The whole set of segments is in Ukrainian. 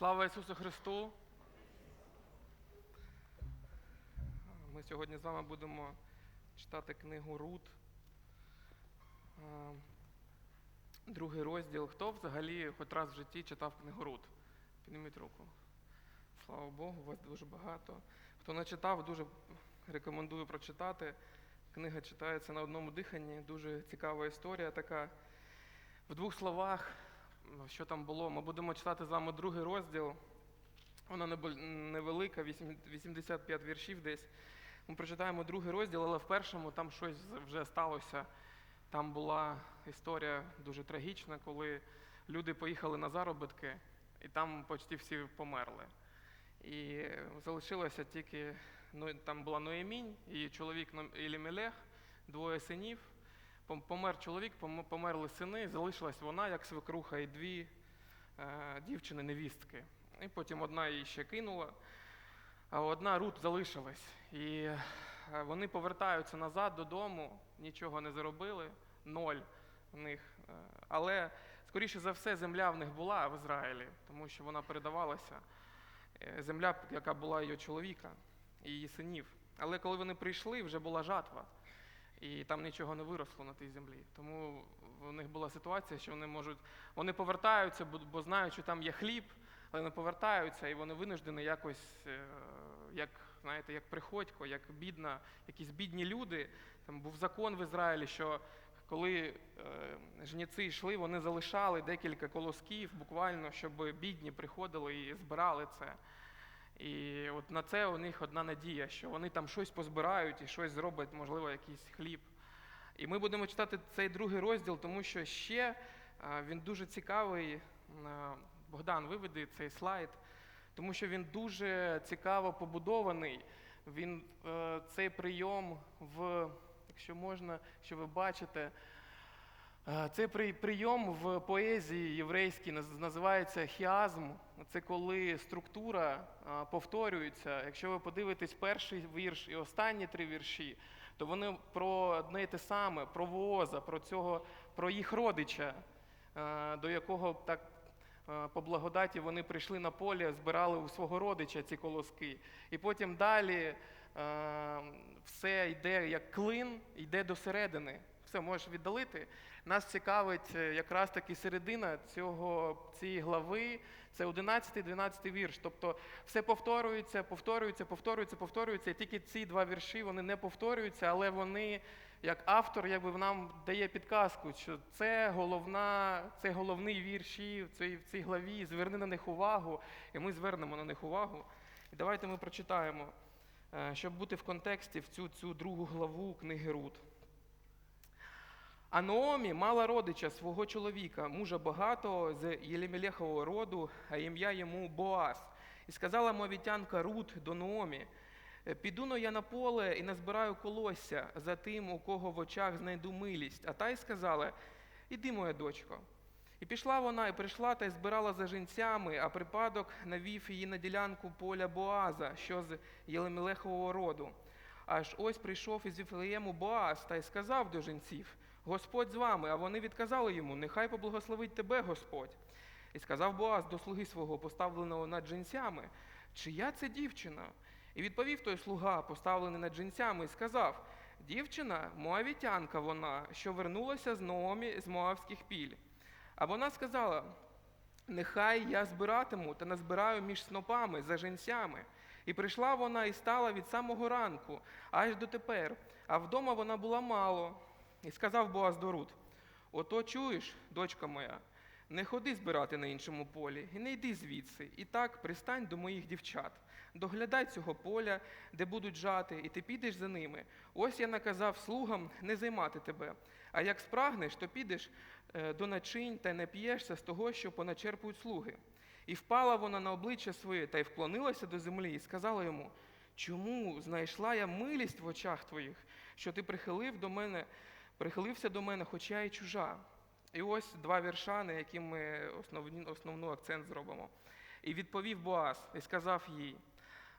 Слава Ісусу Христу! Ми сьогодні з вами будемо читати книгу Рут. Другий розділ. Хто взагалі хоч раз в житті читав книгу Рут? Підніміть руку. Слава Богу, вас дуже багато. Хто не читав, дуже рекомендую прочитати. Книга читається на одному диханні. Дуже цікава історія така. В двох словах, що там було, ми будемо читати з вами другий розділ. Вона невелика, вісім- 85 віршів десь. Ми прочитаємо другий розділ, але в першому там щось вже сталося. Там була історія дуже трагічна, коли люди поїхали на заробітки, і там почти всі померли. І залишилося тільки, ну, там була Ноємінь, і чоловік Елімелех, двоє синів. Пом- Помер чоловік, померли сини, залишилась вона, як свекруха, і дві е, дівчини, невістки. І потім одна її ще кинула, а одна Рут залишилась. І е, вони повертаються назад додому, нічого не заробили, ноль в них. Е, Але, скоріше за все, земля в них була в Ізраїлі, тому що вона передавалася. Земля, яка була її чоловіка і її синів. Але коли вони прийшли, вже була жатва. І там нічого не виросло на тій землі. Тому в них була ситуація, що вони можуть. Вони повертаються, бо, знають, що там є хліб, але не повертаються, і вони винуждені якось, е, як знаєте, як приходько, як бідна, якісь бідні люди. Там був закон в Ізраїлі, що коли е, жніці йшли, вони залишали декілька колосків, буквально, щоб бідні приходили і збирали це. І от на це у них одна надія, що вони там щось позбирають і щось зроблять, можливо, якийсь хліб. І ми будемо читати цей другий розділ, тому що ще він дуже цікавий. Богдан, виведи цей слайд, тому що він дуже цікаво побудований. Він е, цей прийом в, якщо можна, що ви бачите, е, цей при- прийом в поезії єврейській називається хіазм. Це коли структура повторюється. Якщо ви подивитесь перший вірш і останні три вірші, то вони про одне й те саме, про Вооза, про цього, про їх родича, до якого так по благодаті вони прийшли на поле, збирали у свого родича ці колоски. І потім далі все йде як клин, йде до середини. Все, можеш віддалити. Нас цікавить е, якраз таки середина цього, цієї глави, це 11-12 вірш. Тобто все повторюється, повторюється, повторюється, повторюється. І тільки ці два вірші вони не повторюються, але вони, як автор, якби нам дає підказку, що це головна, це головний вірші в цій, в цій главі. Зверни на них увагу, і ми звернемо на них увагу. І давайте ми прочитаємо, е, щоб бути в контексті в цю, цю другу главу книги Рут. А Наомі мала родича свого чоловіка, мужа багатого з Єлімелехового роду, а ім'я йому Боаз. І сказала мовітянка Рут до Наомі, «Е, піду но я на поле і назбираю колосся за тим, у кого в очах знайду милість. А та й сказала, іди, моя дочко. І пішла вона, і прийшла та й збирала за жінцями, а припадок навів її на ділянку поля Боаза, що з Єлемелехового роду. Аж ось прийшов із Віфлеєму Боаз та й сказав до жінців, Господь з вами, а вони відказали йому, нехай поблагословить тебе Господь. І сказав Боаз до слуги свого, поставленого над жінцями, чия це дівчина? І відповів той слуга, поставлений над жінцями, і сказав, дівчина, моавітянка вона, що вернулася з Наомі з Моавських піль. А вона сказала, нехай я збиратиму та назбираю між снопами за жінцями. І прийшла вона і стала від самого ранку, аж дотепер, а вдома вона була мало. І сказав Боаз до Рут, ото чуєш, дочка моя, не ходи збирати на іншому полі, і не йди звідси, і так пристань до моїх дівчат. Доглядай цього поля, де будуть жати, і ти підеш за ними. Ось я наказав слугам не займати тебе. А як спрагнеш, то підеш е, до начинь та й нап'єшся з того, що поначерпують слуги. І впала вона на обличчя своє та й вклонилася до землі, і сказала йому: Чому знайшла я милість в очах твоїх, що ти прихилив до мене, прихилився до мене, хоча я й чужа? І ось два вірша, на які ми основні, основну акцент зробимо. І відповів Боаз і сказав їй: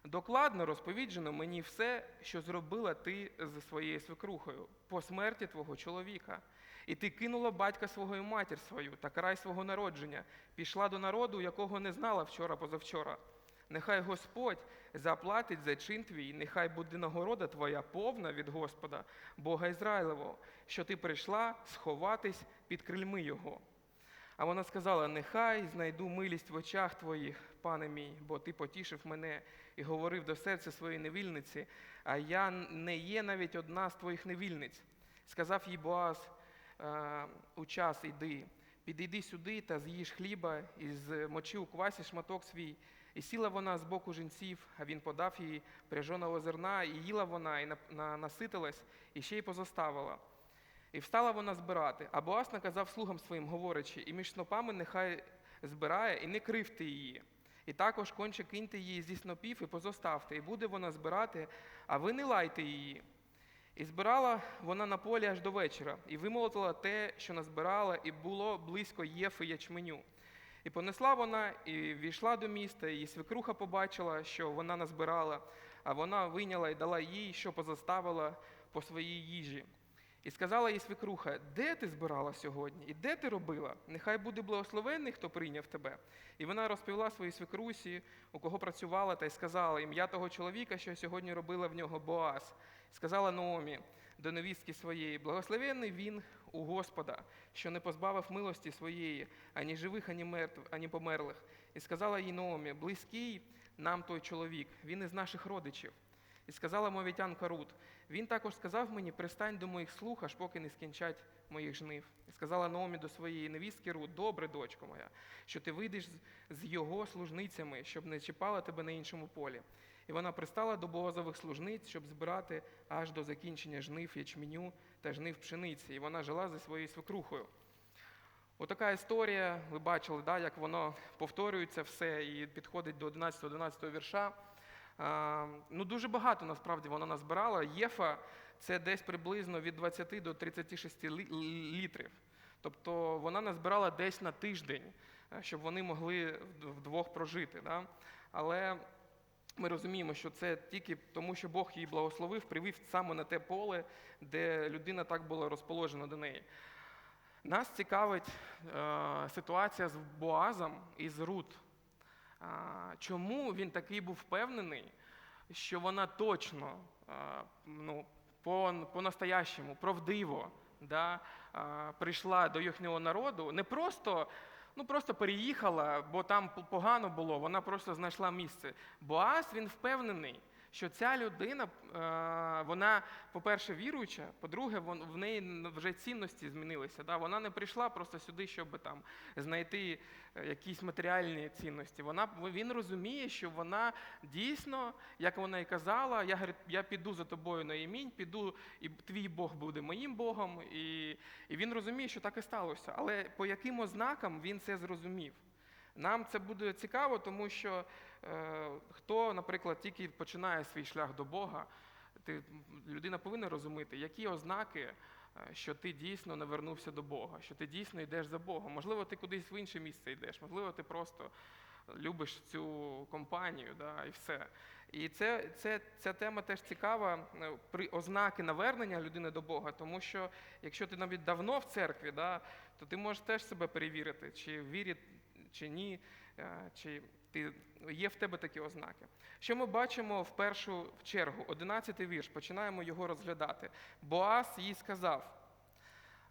Докладно розповіджено мені все, що зробила ти зі своєю свекрухою по смерті твого чоловіка. І ти кинула батька свого і матір свою та край свого народження, пішла до народу, якого не знала вчора позавчора. Нехай Господь заплатить за чин твій, нехай буде нагорода твоя повна від Господа, Бога Ізраїлевого, що ти прийшла сховатись під крильми Його. А вона сказала: Нехай знайду милість в очах твоїх, пане мій, бо ти потішив мене і говорив до серця своєї невільниці, а я не є навіть одна з твоїх невільниць. Сказав їй Боаз, «Е, у час іди, підійди сюди та з'їж хліба і змочи у квасі шматок свій. І сіла вона з боку жінців, а він подав їй пряженого зерна, і їла вона, і на- на- наситилась, і ще й позоставила. І встала вона збирати. А Боас наказав слугам своїм, говорячи, і між снопами нехай збирає, і не кривте її. І також конче киньте її зі снопів і позоставте, і буде вона збирати, а ви не лайте її. І збирала вона на полі аж до вечора, і вимолотила те, що назбирала, і було близько єфи ячменю. І понесла вона, і війшла до міста, і свекруха побачила, що вона назбирала, а вона вийняла і дала їй, що позаставила по своїй їжі. І сказала їй свекруха, де ти збирала сьогодні, і де ти робила? Нехай буде благословенний, хто прийняв тебе. І вона розповіла своїй свекрусі, у кого працювала, та й сказала ім'я того чоловіка, що сьогодні робила в нього Боаз. Сказала Наомі до невістки своєї, благословенний він у Господа, що не позбавив милості своєї, ані живих, ані мертв, ані померлих. І сказала їй Наомі, близький нам той чоловік, він із наших родичів. І сказала мовітянка Рут, він також сказав мені, пристань до моїх слух, аж поки не скінчать моїх жнив. І сказала Наомі до своєї невістки Рут, добре, дочко моя, що ти вийдеш з- його служницями, щоб не чіпала тебе на іншому полі. І вона пристала до Боазових служниць, щоб збирати аж до закінчення жнив ячменю та жнив пшениці. І вона жила зі своєю свекрухою. Отака історія, ви бачили, да, як воно повторюється все і підходить до 11-11 вірша. Ну, дуже багато насправді вона назбирала. Єфа це десь приблизно від 20 до 36 літрів. Тобто вона назбирала десь на тиждень, е, щоб вони могли вдвох прожити. Да? Але ми розуміємо, що це тільки тому, що Бог її благословив, привів саме на те поле, де людина так була розположена до неї. Нас цікавить е, ситуація з Боазом і з Рут. Чому він такий був впевнений, що вона точно ну, по- по-настоящему, правдиво да, прийшла до їхнього народу, не просто, ну, просто переїхала, бо там погано було, вона просто знайшла місце. Боас він впевнений, що ця людина, е, вона, по-перше, віруюча, по-друге, в неї вже цінності змінилися. Да? Вона не прийшла просто сюди, щоб там знайти е, якісь матеріальні цінності. Вона, він розуміє, що вона дійсно, як вона і казала, я, я піду за тобою на імінь, піду, і твій Бог буде моїм Богом. І, і він розуміє, що так і сталося. Але по яким ознакам він це зрозумів? Нам це буде цікаво, тому що е, хто, наприклад, тільки починає свій шлях до Бога, ти, людина повинна розуміти, які ознаки, е, що ти дійсно навернувся до Бога, що ти дійсно йдеш за Богом. Можливо, ти кудись в інше місце йдеш, можливо, ти просто любиш цю компанію, да, і все. І це, це, ця тема теж цікава е, при ознаки навернення людини до Бога, тому що якщо ти навіть давно в церкві, да, то ти можеш теж себе перевірити, чи вірить, чи ні, е, чи ти, є в тебе такі ознаки. Що ми бачимо в першу чергу? Одинадцятий вірш, починаємо його розглядати. Боас їй сказав: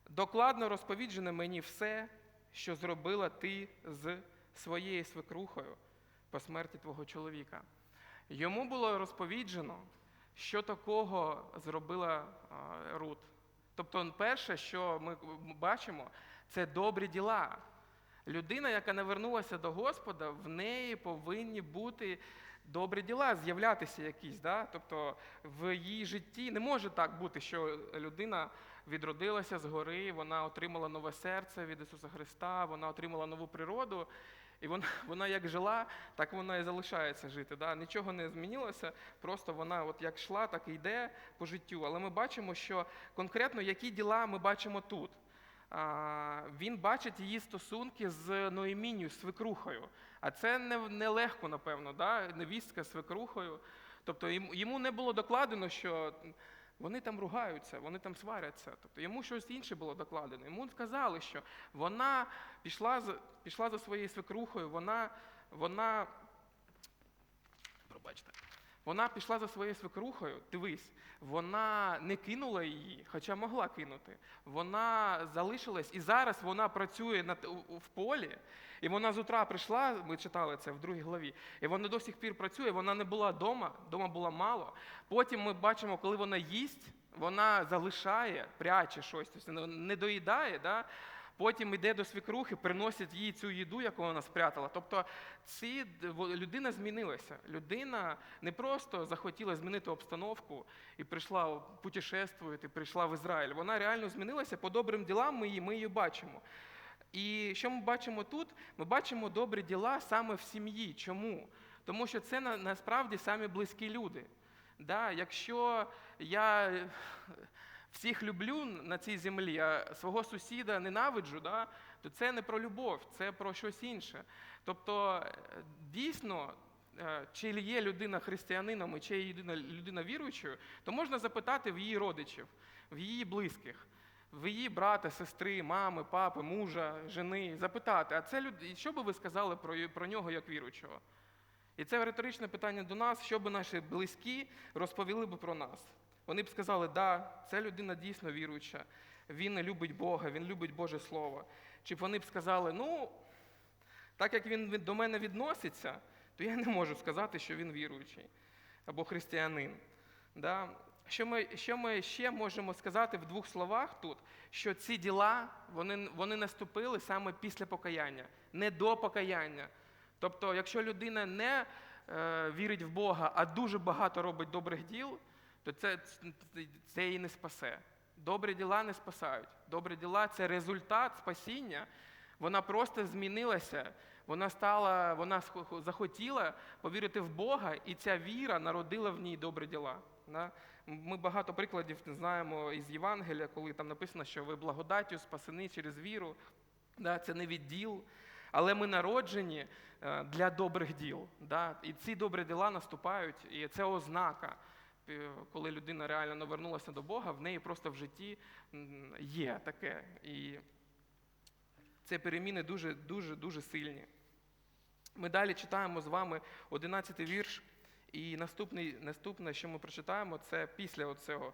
докладно розповіджено мені все, що зробила ти з своєю свекрухою по смерті твого чоловіка. Йому було розповіджено, що такого зробила а, Рут. Тобто, перше, що ми бачимо, це добрі діла. Людина, яка навернулася до Господа, в неї повинні бути добрі діла, з'являтися якісь. Да? Тобто в її житті не може так бути, що людина відродилася згори, вона отримала нове серце від Ісуса Христа, вона отримала нову природу. І вона, вона як жила, так вона і залишається жити. Да? Нічого не змінилося, просто вона от як йшла, так і йде по життю. Але ми бачимо, що конкретно які діла ми бачимо тут. Він бачить її стосунки з Ноемінію, свекрухою. А це не- нелегко, напевно, да? невістка свекрухою. Тобто йому- не було докладено, що вони там ругаються, вони там сваряться. Тобто йому щось інше було докладено. Йому сказали, що вона пішла пішла за своєю свекрухою, вона, вона, пробачте, вона пішла за своєю свекрухою, дивись, вона не кинула її, хоча могла кинути. Вона залишилась, і зараз вона працює на, т- в полі, і вона з утра прийшла, ми читали це в другій главі, і вона до сих пір працює, вона не була вдома, вдома було мало. Потім ми бачимо, коли вона їсть, вона залишає, пряче щось, тобто не доїдає, да? Потім йде до свекрухи, приносить їй цю їду, яку вона спрятала. Тобто ці, людина змінилася. Людина не просто захотіла змінити обстановку і прийшла путешествувати, прийшла в Ізраїль. Вона реально змінилася по добрим ділам, ми її, ми її бачимо. І що ми бачимо тут? Ми бачимо добрі діла саме в сім'ї. Чому? Тому що це насправді самі близькі люди. Да? Якщо я всіх люблю на цій землі, а свого сусіда ненавиджу, да? то це не про любов, це про щось інше. Тобто, е, дійсно, е, чи є людина християнином і чи є людина, людина віруючою, то можна запитати в її родичів, в її близьких в її брата, сестри, мами, папи, мужа, жени, запитати, а це люд... що би ви сказали про, про нього як віруючого? І це риторичне питання до нас, що би наші близькі розповіли б про нас. Вони б сказали, да, ця людина дійсно віруюча, він любить Бога, він любить Боже Слово. Чи б вони б сказали, ну, так як він до мене відноситься, то я не можу сказати, що він віруючий або християнин. Да? Що ми, що ми ще можемо сказати в двох словах тут, що ці діла вони, вони наступили саме після покаяння, не до покаяння. Тобто, якщо людина не е, вірить в Бога, а дуже багато робить добрих діл, то це, це її не спасе. Добрі діла не спасають. Добрі діла це результат спасіння. Вона просто змінилася. Вона стала, вона захотіла повірити в Бога, і ця віра народила в ній добрі діла. Ми багато прикладів знаємо із Євангелія, коли там написано, що ви благодаттю спасені через віру. Це не від діл. Але ми народжені е, для добрих діл. І ці добрі діла наступають, і це ознака. Коли людина реально навернулася до Бога, в неї просто в житті є таке. І це переміни дуже, дуже, дуже сильні. Ми далі читаємо з вами 11 вірш, і наступний, наступне, що ми прочитаємо, це після оцього.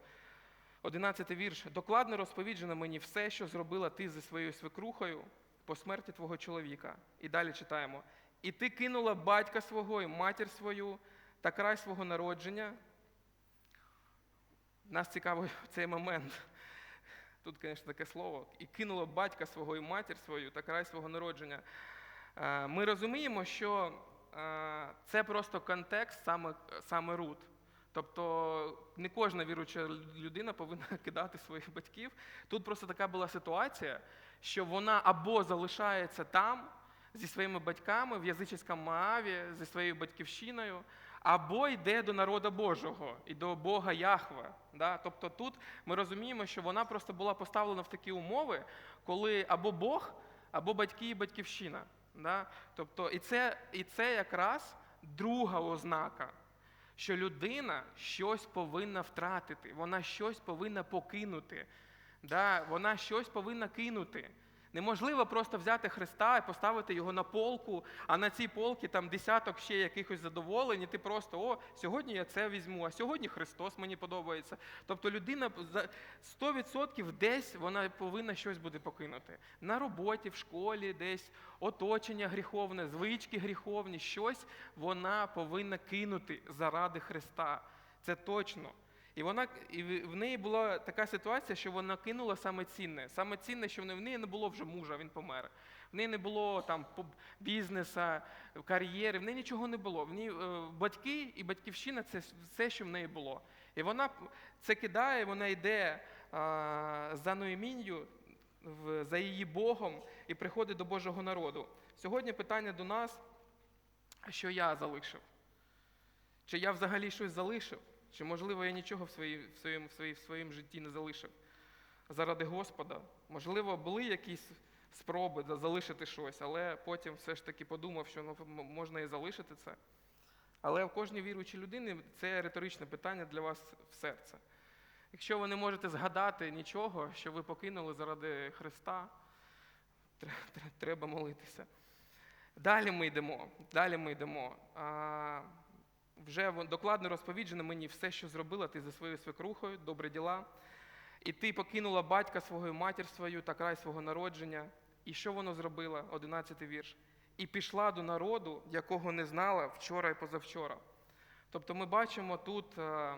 11 вірш. Докладно розповіджено мені все, що зробила ти зі своєю свекрухою по смерті твого чоловіка. І далі читаємо. І ти кинула батька свого і матір свою та край свого народження. Нас цікавий цей момент. Тут, звісно, таке слово. І кинула батька свого і матір свою та край свого народження. Е, Ми розуміємо, що е, це просто контекст саме, саме Рут. Тобто не кожна віруюча людина повинна кидати своїх батьків. Тут просто така була ситуація, що вона або залишається там зі своїми батьками в язичському Мааві, зі своєю батьківщиною, або йде до народу Божого і до Бога Яхве. Да? Тобто тут ми розуміємо, що вона просто була поставлена в такі умови, коли або Бог, або батьки і батьківщина. Да? Тобто, і це, і це якраз друга ознака, що людина щось повинна втратити, вона щось повинна покинути, да? вона щось повинна кинути. Неможливо просто взяти Христа і поставити його на полку, а на цій полці там десяток ще якихось задоволень, і ти просто о, сьогодні я це візьму, а сьогодні Христос мені подобається. Тобто людина за 100% десь вона повинна щось буде покинути. На роботі, в школі, десь оточення гріховне, звички гріховні, щось вона повинна кинути заради Христа. Це точно. І вона і в неї була така ситуація, що вона кинула саме цінне. Саме цінне, що в неї не було вже мужа, він помер. В неї не було там бізнеса, кар'єри, в неї нічого не було. В неї е, батьки і батьківщина це все, що в неї було. І вона це кидає, вона йде а, за Ноемінью, в- за її Богом і приходить до Божого народу. Сьогодні питання до нас, що я залишив? Чи я взагалі щось залишив? Чи, можливо, я нічого в, своїй, в, своєму, в, своїй, в своєму житті не залишив? заради Господа. Можливо, були якісь спроби за- залишити щось, але потім все ж таки подумав, що ну, можна і залишити це. Але в кожній віруючій людині це риторичне питання для вас в серце. Якщо ви не можете згадати нічого, що ви покинули заради Христа, тре- тре- треба молитися. Далі ми йдемо. Далі ми йдемо. Вже докладно розповіджено мені все, що зробила ти за своєю свекрухою, добрі діла. І ти покинула батька свого і матір свою та край свого народження. І що воно зробила? Одинадцятий вірш. І пішла до народу, якого не знала вчора і позавчора. Тобто ми бачимо тут е,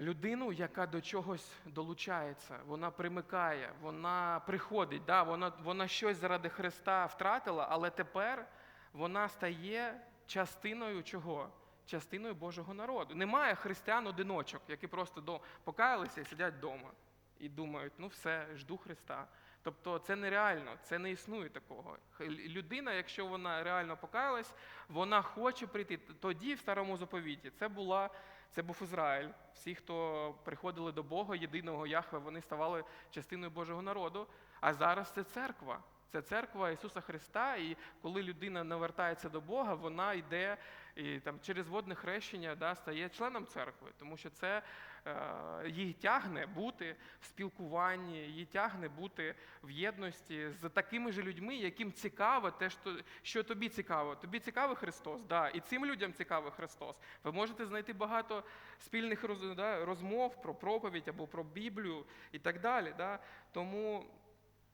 людину, яка до чогось долучається, вона примикає, вона приходить, да, вона, вона щось заради Христа втратила, але тепер вона стає частиною чого? Частиною Божого народу. Немає християн-одиночок, які просто покаялися і сидять вдома і думають, ну все, жду Христа. Тобто це нереально, це не існує такого. Людина, якщо вона реально покаялась, вона хоче прийти. Тоді в старому заповіті це була це був Ізраїль. Всі, хто приходили до Бога, єдиного Яхве, вони ставали частиною Божого народу. А зараз це церква. Це церква Ісуса Христа. І коли людина навертається до Бога, вона йде і там через водне хрещення да, стає членом церкви, тому що це е, її тягне бути в спілкуванні, її тягне бути в єдності з такими ж людьми, яким цікаво те, що, що тобі цікаво. Тобі цікавий Христос, да, і цим людям цікавий Христос. Ви можете знайти багато спільних роз, да, розмов про проповідь або про Біблію і так далі. Да. Тому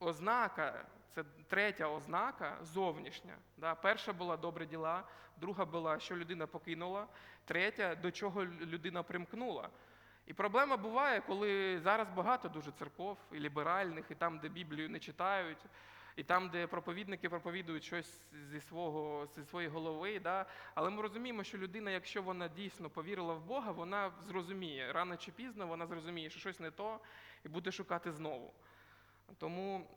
ознака, це третя ознака зовнішня. Да. Перша була добрі діла, друга була, що людина покинула, третя, до чого людина примкнула. І проблема буває, коли зараз багато дуже церков і ліберальних, і там, де Біблію не читають, і там, де проповідники проповідують щось зі свого зі своєї голови. Да? Але ми розуміємо, що людина, якщо вона дійсно повірила в Бога, вона зрозуміє рано чи пізно, вона зрозуміє, що щось не то, і буде шукати знову. Тому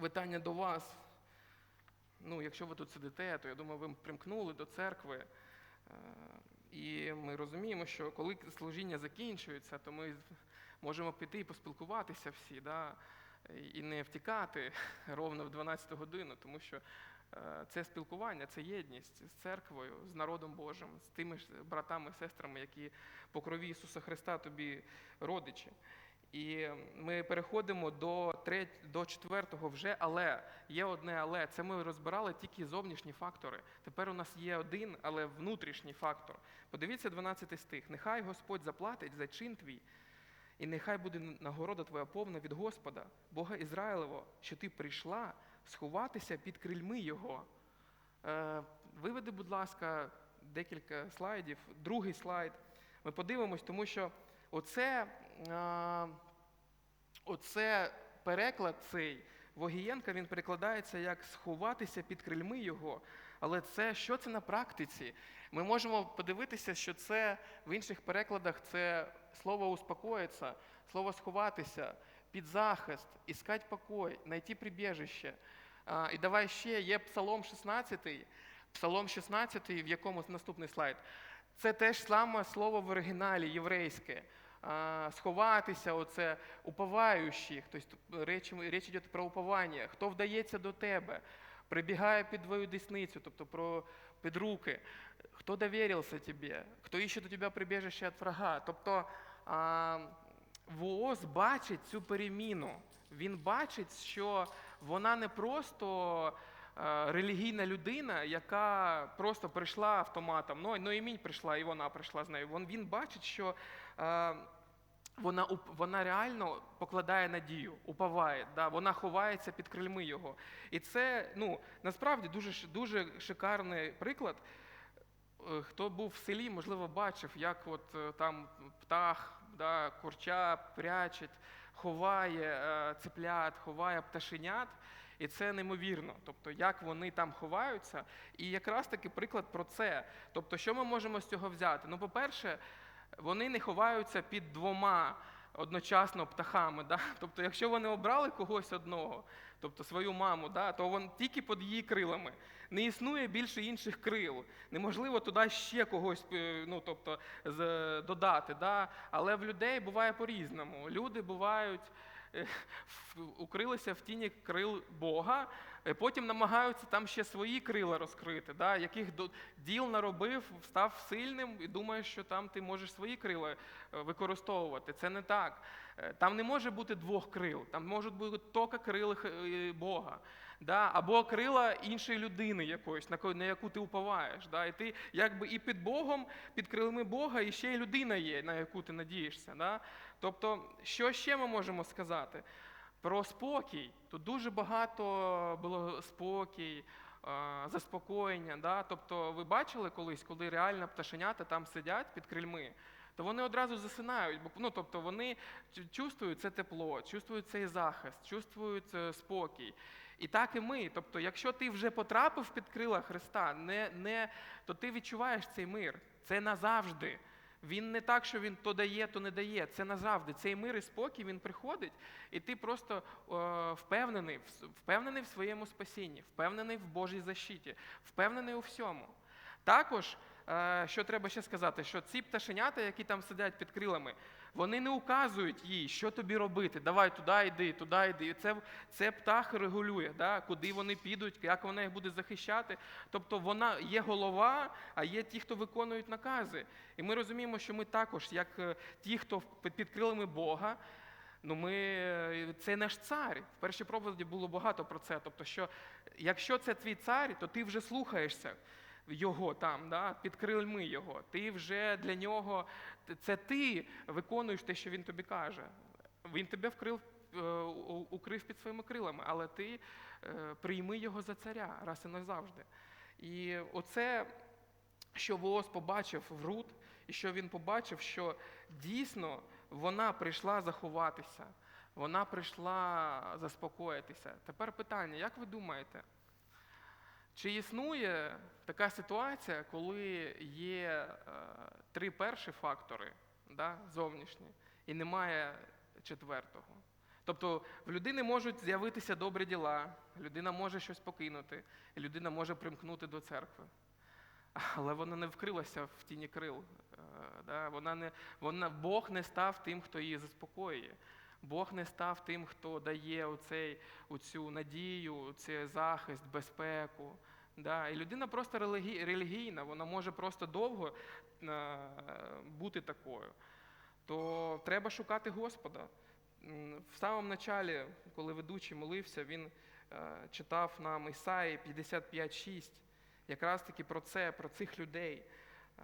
питання до вас. Ну, якщо ви тут сидите, то я думаю, ви примкнули до церкви. Е, І ми розуміємо, що коли служіння закінчується, то ми можемо піти і поспілкуватися всі, да? і не втікати ровно в 12 годину, тому що е, це спілкування, це єдність з церквою, з народом Божим, з тими ж братами, сестрами, які по крові Ісуса Христа тобі родичі. І ми переходимо до треть, до четвертого вже, але є одне але. Це ми розбирали тільки зовнішні фактори. Тепер у нас є один, але внутрішній фактор. Подивіться 12 стих. Нехай Господь заплатить за чин твій, і нехай буде нагорода твоя повна від Господа, Бога Ізраїлево, що ти прийшла сховатися під крильми Його. Е, Виведи, будь ласка, декілька слайдів. Другий слайд. Ми подивимось, тому що оце, оце переклад цей Вогієнка, він перекладається як сховатися під крильми його. Але це що це на практиці? Ми можемо подивитися, що це в інших перекладах це слово успокоїться, слово сховатися, під захист, іскать покой, знайти прибіжище. І давай ще є Псалом 16, Псалом 16, в якому наступний слайд. Це теж саме слово в оригіналі єврейське. Сховатися, оце уповаючи, тобто річ, річ йде про уповання, хто вдається до тебе, прибігає під твою десницю, тобто про під руки, хто довірився тобі, хто іще до тебе прибіжище від врага. Тобто Вооз бачить цю переміну. Він бачить, що вона не просто е, релігійна людина, яка просто прийшла автоматом. Ну, ну і мінь прийшла, і вона прийшла з нею. Він, бачить, що е, вона, вона реально покладає надію, уповає, да, вона ховається під крильми його. І це ну, насправді дуже, дуже шикарний приклад. Е, Хто був в селі, можливо, бачив, як от е, там птах, да, курча прячеть, ховає е, цеплят, ховає пташенят. І це неймовірно. Тобто, як вони там ховаються. І якраз таки приклад про це. Тобто, що ми можемо з цього взяти? Ну, по-перше, вони не ховаються під двома одночасно птахами. Да? Тобто, якщо вони обрали когось одного, тобто свою маму, да, то він тільки під її крилами. Не існує більше інших крил. Неможливо туди ще когось е, ну, тобто, додати. Да? Але в людей буває по-різному. Люди бувають. е, Укрилися в тіні крил Бога, потім намагаються там ще свої крила розкрити, да? яких діл наробив, став сильним і думаєш, що там ти можеш свої крила е, використовувати. Це не так. Е, Там не може бути двох крил, там можуть бути тільки крила е, Бога. Да? Або крила іншої людини якоїсь, на яку ти уповаєш. Да? І ти якби і під Богом, під крилами Бога, і ще й людина є, на яку ти надієшся. Да? Тобто, що ще ми можемо сказати? Про спокій. Тут дуже багато було спокій, е, заспокоєння. Да? Тобто, ви бачили колись, коли реально пташенята там сидять під крильми, то вони одразу засинають. Бо ну, тобто вони чувствують це тепло, чувствують цей захист, чувствують е, спокій. І так і ми. Тобто, якщо ти вже потрапив під крила Христа, не, не, то ти відчуваєш цей мир. Це назавжди. Він не так, що він то дає, то не дає. Це назавжди. Цей мир і спокій він приходить, і ти просто е, впевнений, впевнений в своєму спасінні, впевнений в Божій защиті, впевнений у всьому. Також, що треба ще сказати, що ці пташенята, які там сидять під крилами, вони не указують їй, що тобі робити. Давай туди йди, туди йди. Це, це птах регулює, да? куди вони підуть, як вона їх буде захищати. Тобто вона є голова, а є ті, хто виконують накази. І ми розуміємо, що ми також, як е, ті, хто під під крилами Бога, ну ми, е, це наш цар. В першій проповіді було багато про це. Тобто, що якщо це твій цар, то ти вже слухаєшся його там, да, під крильми його. Ти вже для нього, це ти виконуєш те, що він тобі каже. Він тебе вкрив, е, укрив під своїми крилами, але ти е, прийми його за царя раз і назавжди. І оце, що Воос побачив в Рут, і що він побачив, що дійсно вона прийшла заховатися, вона прийшла заспокоїтися. Тепер питання: як ви думаєте? Чи існує така ситуація, коли є е, три перші фактори да, зовнішні, і немає четвертого? Тобто в людини можуть з'явитися добрі діла, людина може щось покинути, людина може примкнути до церкви. Але вона не вкрилася в тіні крил. е, Да? Вона не, вона, Бог не став тим, хто її заспокоює. Бог не став тим, хто дає оцей, оцю надію, цей захист, безпеку. Да? І людина просто релігі, релігійна, вона може просто довго е, бути такою. То треба шукати Господа. В самому началі, коли ведучий молився, він е, читав нам Ісаї 55.6, якраз таки про це, про цих людей.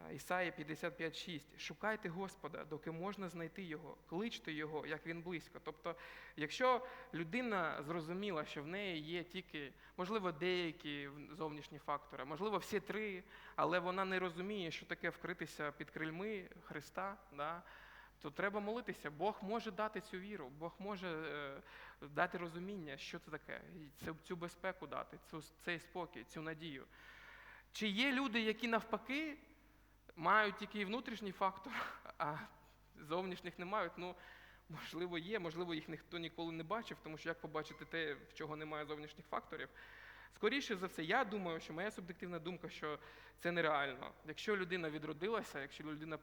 Е, Ісаї 55.6. Шукайте Господа, доки можна знайти Його, кличте Його, як він близько. Тобто, якщо людина зрозуміла, що в неї є тільки, можливо, деякі зовнішні фактори, можливо, всі три, але вона не розуміє, що таке вкритися під крильми Христа, да, то треба молитися. Бог може дати цю віру, Бог може е, дати розуміння, що це таке, цю, безпеку дати, цю, цей спокій, цю надію. Чи є люди, які навпаки мають тільки внутрішній фактор, а зовнішніх не мають? Ну, можливо, є, можливо, їх ніхто ніколи не бачив, тому що як побачити те, в чого немає зовнішніх факторів? Скоріше за все, я думаю, що моя суб'єктивна думка, що це нереально. Якщо людина відродилася, якщо людина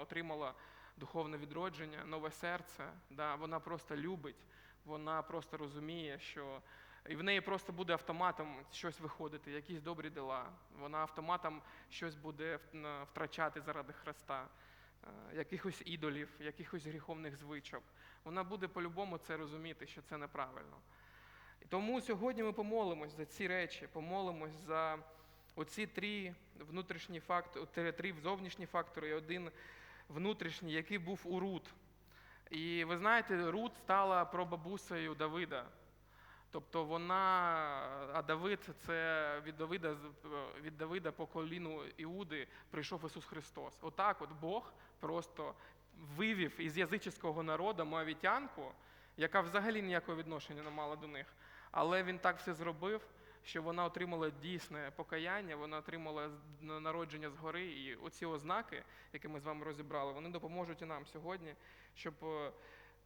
отримала духовне відродження, нове серце, да, вона просто любить, вона просто розуміє, що і в неї просто буде автоматом щось виходити, якісь добрі діла. Вона автоматом щось буде втрачати заради Христа, е, якихось ідолів, якихось гріховних звичок. Вона буде по-любому це розуміти, що це неправильно. Тому сьогодні ми помолимось за ці речі, помолимось за оці три внутрішні фактори, три зовнішні фактори і один внутрішній, який був у Рут. І ви знаєте, Рут стала прабабусею Давида. Тобто вона, а Давид це від Давида, від Давида по коліну Іуди прийшов Ісус Христос. Отак от Бог просто вивів із язичського народу моавітянку, яка взагалі ніякого відношення не мала до них. Але він так все зробив, що вона отримала дійсне покаяння, вона отримала народження згори. І оці ознаки, які ми з вами розібрали, вони допоможуть і нам сьогодні, щоб е,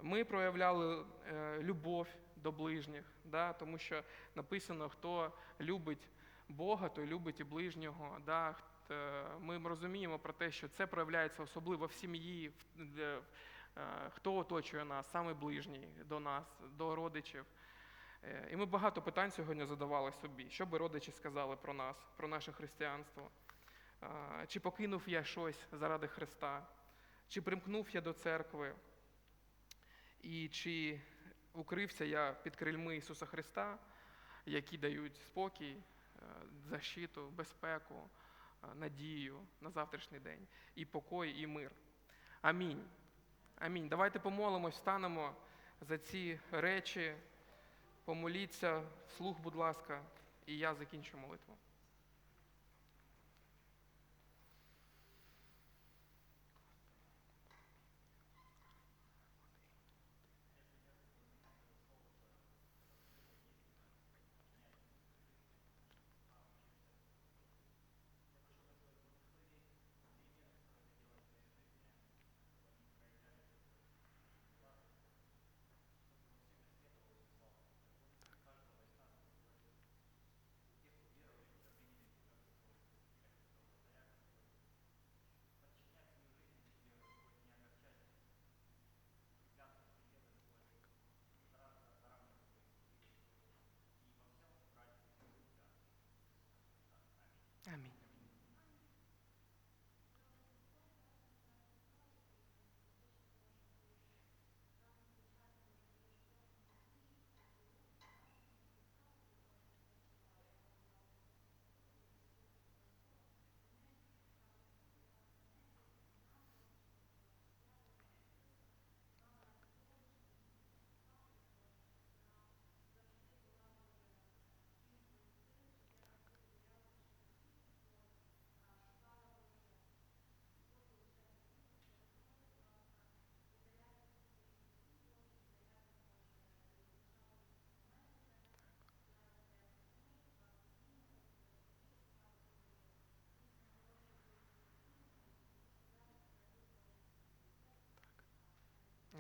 ми проявляли е, любов до ближніх, да, тому що написано, хто любить Бога, той любить і ближнього. Да. Е, Ми розуміємо про те, що це проявляється особливо в сім'ї, е, хто оточує нас, саме ближній до нас, до родичів. Е, І ми багато питань сьогодні задавали собі, що би родичі сказали про нас, про наше християнство. Чи покинув я щось заради Христа, чи примкнув я до церкви, і чи укрився я під крильми Ісуса Христа, які дають спокій, е, защиту, безпеку, е, надію на завтрашній день, і покой, і мир. Амінь. Амінь. Давайте помолимось, станемо за ці речі, помоліться вслух, будь ласка, і я закінчу молитву. Амінь.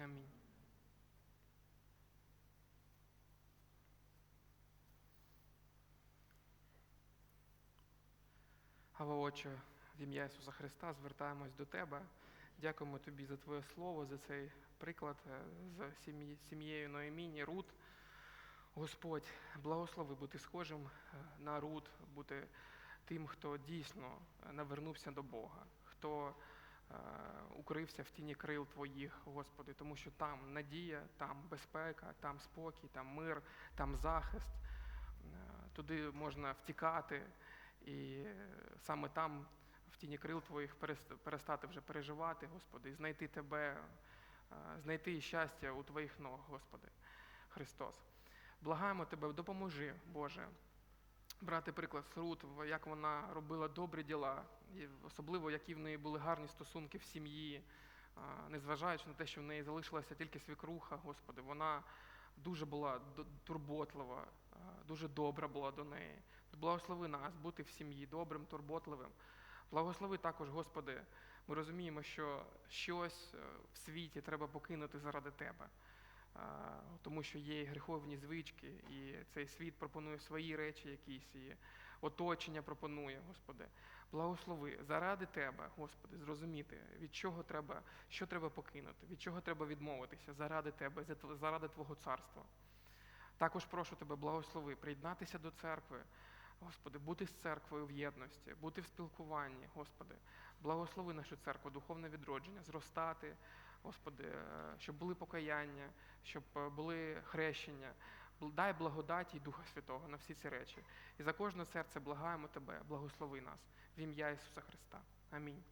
Амінь. Ава Отче, в ім'я Ісуса Христа звертаємось до Тебе. Дякуємо Тобі за Твоє Слово, за цей приклад е, з сім'єю Ноеміні, Рут. Господь, благослови бути схожим е, на Рут, бути тим, хто дійсно е, навернувся до Бога, хто укрився в тіні крил Твоїх, Господи, тому що там надія, там безпека, там спокій, там мир, там захист. Е, Туди можна втікати, і е, саме там, в тіні крил Твоїх, перестати вже переживати, Господи, і знайти Тебе, е, знайти щастя у Твоїх ног, Господи, Христос. Благаємо Тебе, допоможи, Боже, брати приклад з Рут, як вона робила добрі діла, особливо які в неї були гарні стосунки в сім'ї, незважаючи на те, що в неї залишилася тільки свікруха, Господи, вона дуже була турботлива, дуже добра була до неї. Благослови нас бути в сім'ї добрим, турботливим. Благослови також, Господи, ми розуміємо, що щось е, в світі треба покинути заради Тебе. Тому що є гріховні звички, і цей світ пропонує свої речі якісь, і оточення пропонує, Господи. Благослови заради Тебе, Господи, зрозуміти, від чого треба, що треба покинути, від чого треба відмовитися заради Тебе, за заради Твого царства. Також прошу Тебе, благослови, приєднатися до церкви, Господи, бути з церквою в єдності, бути в спілкуванні, Господи. Благослови нашу церкву, духовне відродження, зростати, Господи, е, щоб були покаяння, щоб е, були хрещення. Дай благодаті Духа Святого на всі ці речі. І за кожне серце благаємо Тебе, благослови нас в ім'я Ісуса Христа. Амінь.